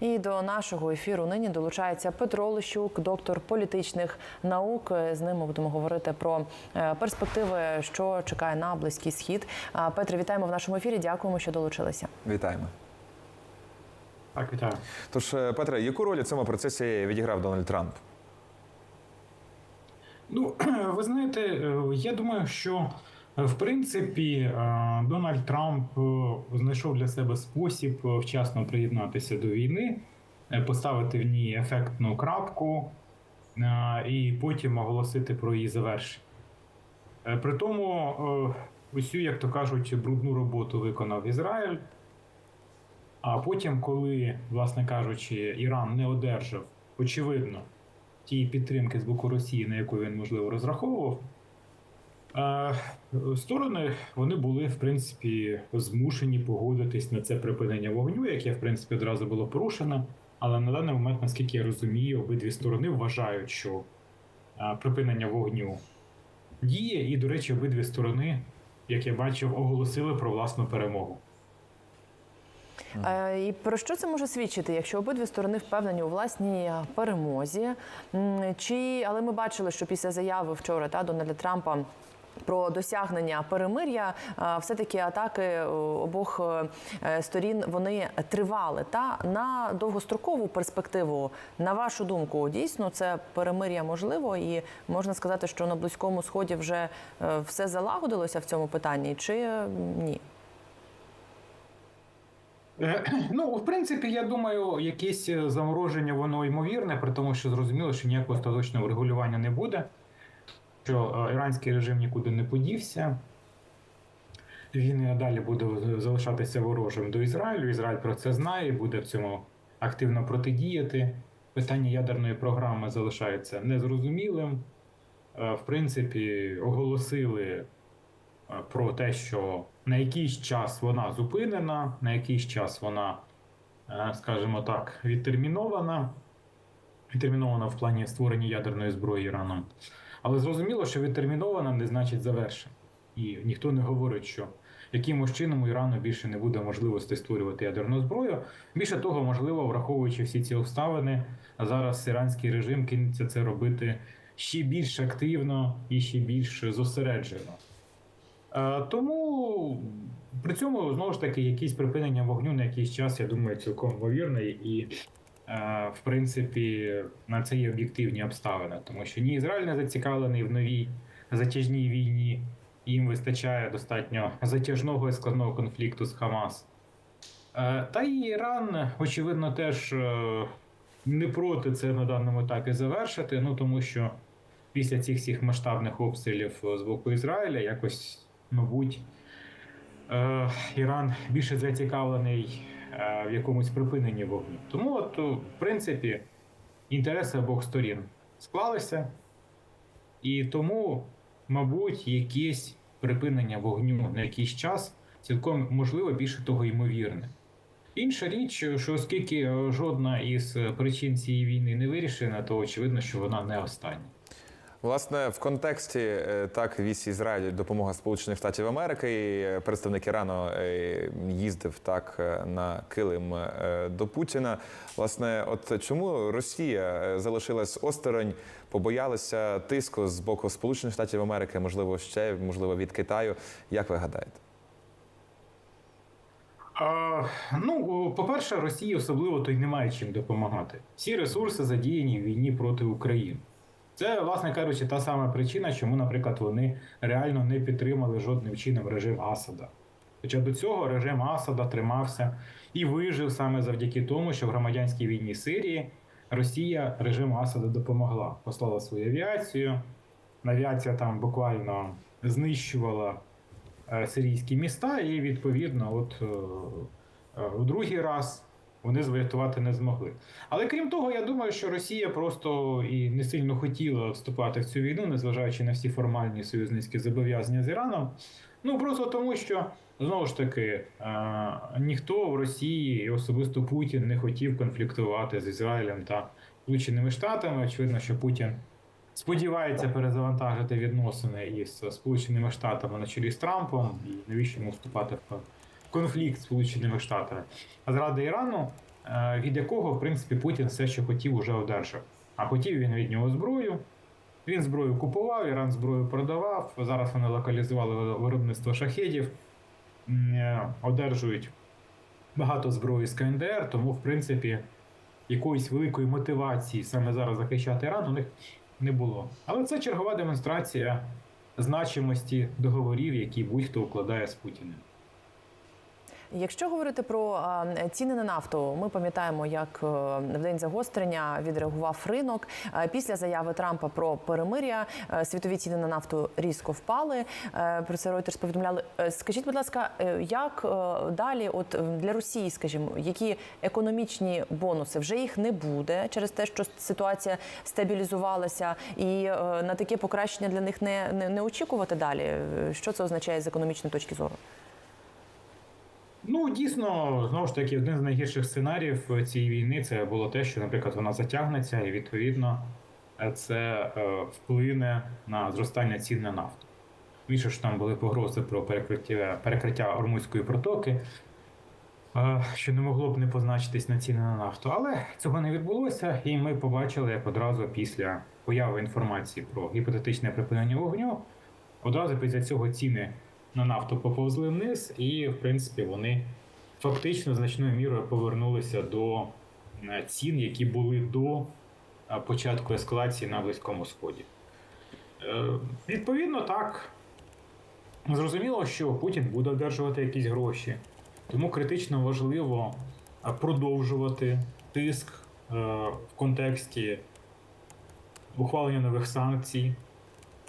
І до нашого ефіру нині долучається Петро Лищук, доктор політичних наук. З ним ми будемо говорити про е, перспективи, що чекає на близький схід. Петре, вітаємо в нашому ефірі. Дякуємо, що долучилися. Вітаємо. Так, вітаю. Тож, е, Петре, яку роль у цьому процесі відіграв Дональд Трамп? Ну, ви знаєте, е, я думаю, що в принципі е, Дональд Трамп е, знайшов для себе спосіб е, вчасно приєднатися до війни, поставити в ній ефектну крапку і потім оголосити про її завершення. При тому, усю, як то кажуть, брудну роботу виконав Ізраїль. А потім, коли, власне кажучи, Іран не одержав, очевидно, тієї підтримки з боку Росії, на яку він можливо розраховував, сторони вони були в принципі змушені погодитись на це припинення вогню, яке в принципі одразу було порушено. Але на даний момент, наскільки я розумію, обидві сторони вважають, що припинення вогню діє, і, до речі, обидві сторони, як я бачив, оголосили про власну перемогу. Е, І про що це може свідчити, якщо обидві сторони впевнені у власній е, перемозі? Чи але ми бачили, що після заяви вчора та Дональда Трампа. Про досягнення перемир'я е, все-таки атаки е, обох е, сторін вони тривали. Та на довгострокову перспективу, на вашу думку, дійсно це перемир'я можливо, і можна сказати, що на близькому сході вже е, все залагодилося в цьому питанні, чи ні? Ну, в принципі, я думаю, якесь замороження воно ймовірне, при тому, що зрозуміло, що ніякого остаточного регулювання не буде, що е, іранський режим нікуди не подівся. Він і надалі буде залишатися ворожим до Ізраїлю. Ізраїль про це знає, і буде в цьому активно протидіяти. Питання ядерної програми залишається незрозумілим. Е, В принципі, оголосили е, про те, що на якийсь час вона зупинена, на якийсь час вона, скажімо так, відтермінована. Відтермінована в плані створення ядерної зброї Іраном. Але зрозуміло, що відтермінована не значить завершена. І ніхто не говорить, що якимось чином Ірану більше не буде можливості створювати ядерну зброю. Більше того, можливо, враховуючи всі ці обставини, зараз іранський режим кинеться це робити ще більш активно і ще більш зосереджено. Е, Тому при цьому знову ж таки якісь припинення вогню на якийсь час, я думаю, цілком ймовірне, і в принципі на це є об'єктивні обставини, тому що ні Ізраїль не зацікавлений в новій затяжній війні, їм вистачає достатньо затяжного і складного конфлікту з Хамас. Е, Та і Іран, очевидно, теж е, не проти це на даному етапі завершити, ну тому що після цих всіх масштабних обстрілів е, з боку Ізраїля якось, мабуть, е, Іран більше зацікавлений е, в якомусь припиненні вогню. Тому, от, е, в принципі, інтереси обох сторін склалися, і тому, мабуть, якесь припинення вогню на якийсь час цілком можливо, більше того, ймовірне. Інша річ, що оскільки е, жодна із причин цієї війни не вирішена, то очевидно, що вона не остання. Власне, в контексті е, так вісь Ізраїль допомога Сполучених Штатів Америки. І е, представник Ірану е, їздив так на килим до Путіна. Власне, от чому Росія залишилась осторонь, побоялася тиску з боку Сполучених Штатів Америки, можливо, ще можливо від Китаю. Як ви гадаєте? А, ну, по-перше, Росії особливо то й немає чим допомагати. Всі ресурси задіяні в війні проти України. Це, власне кажучи, та сама причина, чому, наприклад, вони реально не підтримали жодним чином режим Асада. Хоча до цього режим Асада тримався і вижив саме завдяки тому, що в громадянській війні Сирії Росія режиму Асада допомогла, послала свою авіацію. Авіація там буквально знищувала е, сирійські міста, і відповідно, от е, е, у другий раз вони зврятувати не змогли. Але крім того, я думаю, що Росія просто і не сильно хотіла вступати в цю війну, незважаючи на всі формальні союзницькі зобов'язання з Іраном. Ну просто тому, що знову ж таки е, ніхто в Росії і особисто Путін не хотів конфліктувати з Ізраїлем та Сполученими Штатами. Очевидно, що Путін сподівається перезавантажити відносини із Сполученими Штатами на чолі з Трампом, і навіщо йому вступати в конфлікт з Сполученими Штатами. А зради Ірану е, від якого, в принципі, Путін все, що хотів, уже одержав. А хотів він від нього зброю. Він зброю купував, Іран зброю продавав. Зараз вони локалізували виробництво шахедів, е, одержують багато зброї з КНДР, тому, в принципі, якоїсь великої мотивації саме зараз захищати Іран у них не було. Але це чергова демонстрація значимості договорів, які будь-хто укладає з Путіним. Якщо говорити про ціни на нафту, ми пам'ятаємо, як е, в день загострення відреагував ринок. Після заяви Трампа про перемир'я е, світові ціни на нафту різко впали. Е, Про це Reuters повідомляли. Скажіть, будь ласка, як далі, от для Росії, скажімо, які економічні бонуси вже їх не буде через те, що ситуація стабілізувалася, і на таке покращення для них не, не, не очікувати далі. Що це означає з економічної точки зору? Ну, дійсно, знову ж таки, один з найгірших сценаріїв цієї війни це було те, що, наприклад, вона затягнеться, і відповідно це е, вплине на зростання цін на нафту. Більше ж там були погрози про перекриття, перекриття Ормузької протоки, е, що не могло б не позначитись на ціни на нафту. Але цього не відбулося, і ми побачили, як одразу після появи інформації про гіпотетичне припинення вогню, одразу після цього ціни на нафту поповзли вниз, і, в принципі, вони фактично значною мірою повернулися до е, цін, які були до е, початку ескалації на Близькому Сході. Е, Відповідно, так. Зрозуміло, що Путін буде одержувати якісь гроші, тому критично важливо продовжувати тиск в контексті ухвалення нових санкцій,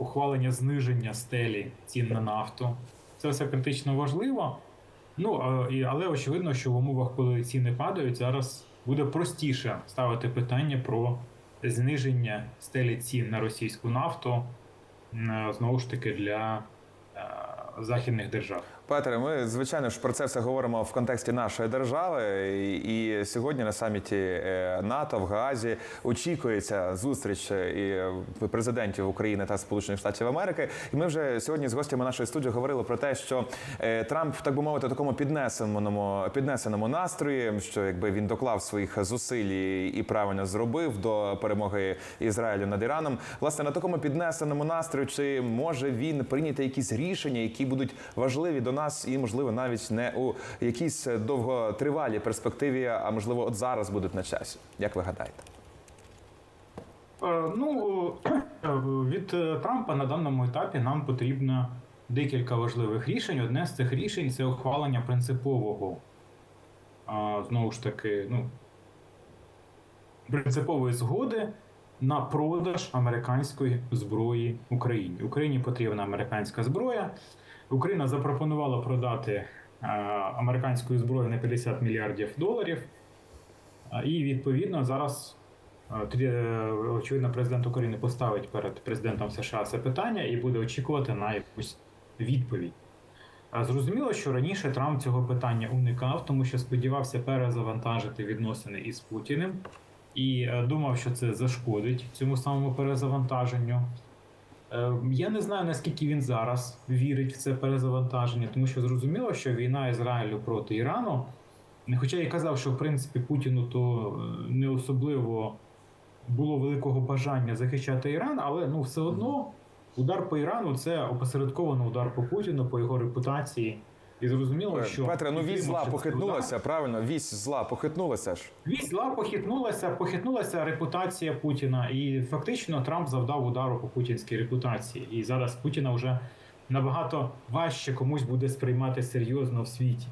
ухвалення зниження стелі цін на нафту. Це все критично важливо. Ну, але очевидно, що в умовах, коли ціни падають, зараз буде простіше ставити питання про зниження стелі цін на російську нафту знову ж таки для е, західних держав. Петре, ми звичайно ж про це все говоримо в контексті нашої держави. І, сьогодні на саміті е, НАТО в Гаазі очікується зустріч е, і е, президентів України та Сполучених Штатів Америки. І ми вже сьогодні з гостями нашої студії говорили про те, що Трамп, так би мовити, в такому піднесеному піднесеному настрої, що якби він доклав своїх зусиль і правильно зробив до перемоги Ізраїлю над Іраном. Власне на такому піднесеному настрою, чи може він прийняти якісь рішення, які будуть важливі до нас, і можливо навіть не у якійсь довготривалій перспективі, а можливо, от зараз будуть на часі. Як ви гадаєте? Е, Ну, е, від е, Трампа на даному етапі нам потрібно декілька важливих рішень. Одне з цих рішень це ухвалення принципового, знову ж таки, ну, принципової згоди на продаж американської зброї Україні. Україні потрібна американська зброя. Україна запропонувала продати е, американської зброї на 50 мільярдів доларів. І відповідно зараз е, е, очевидно, президент України поставить перед президентом США це питання і буде очікувати на якусь відповідь. Зрозуміло, що раніше Трамп цього питання уникав, тому що сподівався перезавантажити відносини із Путіним і е, думав, що це зашкодить цьому самому перезавантаженню. Е, Я не знаю, наскільки він зараз вірить в це перезавантаження, тому що зрозуміло, що війна Ізраїлю проти Ірану, хоча я казав, що в принципі Путіну то е, не особливо було великого бажання захищати Іран, але ну все одно удар по Ірану це опосередковано удар по Путіну, по його репутації. І зрозуміло, що Петре, ну вісь зла похитнулася, правильно? Вісь зла похитнулася ж. Вісь зла похитнулася, похитнулася репутація Путіна, і фактично Трамп завдав удару по путінській репутації. І зараз Путіна вже набагато важче комусь буде сприймати серйозно в світі.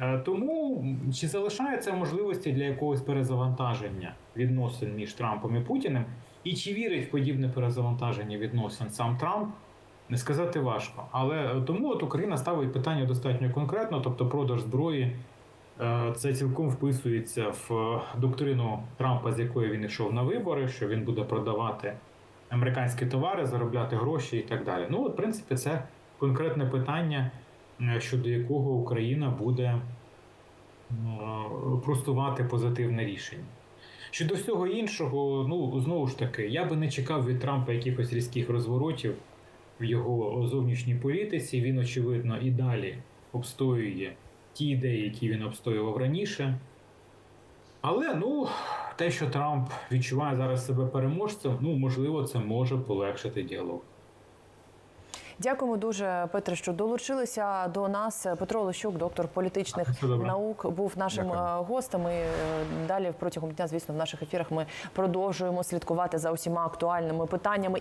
Е, Тому чи залишаються можливості для якогось перезавантаження відносин між Трампом і Путіним, і чи вірить в подібне перезавантаження відносин сам Трамп, не сказати важко. Але е, тому от Україна ставить питання достатньо конкретно, тобто продаж зброї. Е, Це цілком вписується в е, доктрину Трампа, з якої він йшов на вибори, що він буде продавати американські товари, заробляти гроші і так далі. Ну, от, в принципі, це конкретне питання, щодо якого Україна буде простувати позитивне рішення. Щодо всього іншого, ну знову ж таки, я би не чекав від Трампа якихось різких розворотів в його зовнішній політиці. Він, очевидно, і далі обстоює ті ідеї, які він обстоював раніше. Але ну, те, що Трамп відчуває зараз себе переможцем, ну можливо, це може полегшити діалог. Дякуємо дуже, Петре, що долучилися до нас. Петро Лещук, доктор політичних наук, був нашим Дякую. е, гостем. І е, далі протягом дня, звісно, в наших ефірах ми продовжуємо слідкувати за усіма актуальними питаннями.